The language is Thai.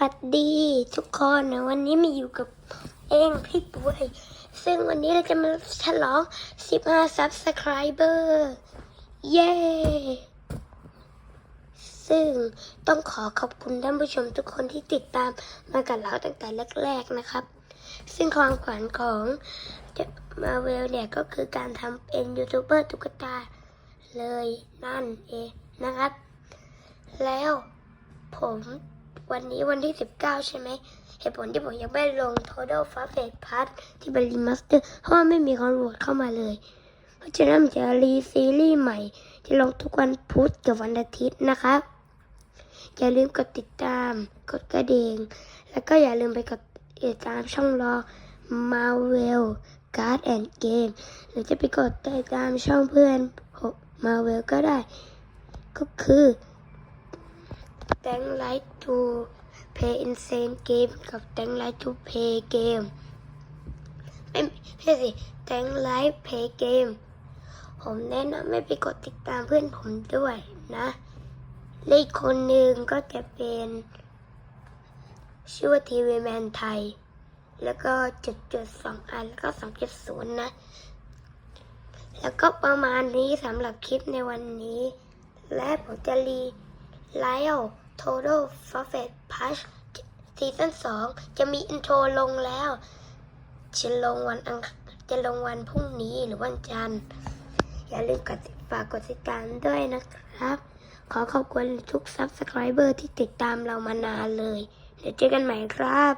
วัดดีทุกคนนะวันนี้มาอยู่กับเองพี่ปุ้ยซึ่งวันนี้เราจะมาฉลอง 15 subscriber เย้ ซึ่งต้องขอขอบคุณท่านผู้ชมทุกคนที่ติดตามมากับเราตั้งแต่แรกๆนะครับ ซึ่งความขวัญของมาเวลเนี่ยก็คือการทำเป็นยูทูบเบอร์ตุ๊กตาเลยนั่นเองนะครับ แล้วผม วันนี้วันที่ 19 ใช่ไหม เหตุผลที่ผมยังไม่ลง Total f a r f e t Part ที่เป็นรีมาสเตอร์เพราะว่าไม่มีคอนโหวตเข้ามาเลย เพราะฉะนั้นจะรีซีรีส์ใหม่ จะลงทุกวันพุธกับวันอาทิตย์นะครับ อย่าลืมกดติดตาม กดกระดิ่ง แล้วก็อย่าลืมไปกดติดตามช่องรอ Marvel Card and Game หรือจะไปกดติดตามช่องเพื่อน Marvel ก็ได้ ก็คือ Thank Light to Play Insane Game กับ Thank Light to Play Game ไม่ไม่ใช่สิ Thank Light Play Game ผมแนะนำให้ไปกดติดตามเพื่อนผมด้วยนะและอีกคนหนึ่งก็จะเป็นชื่อว่าทีวีแมนไทย แล้วก็จุดจุดสองอัน แล้วก็สองจุดศูนย์นะ แล้วก็ประมาณนี้สำหรับคลิปในวันนี้ และผมจะรีไลท์ Total f a r f e t Push ซีซั่นสองจะมีอินโทรลงแล้ว จะลงวันอังจะลงวันพรุ่งนี้หรือวันจันทร์ อย่าลืมกดติดฝากกดติดตามด้วยนะครับ ขอขอบคุณทุก Subscriber ที่ติดตามเรามานานเลย เดี๋ยวเจอกันใหม่ครับ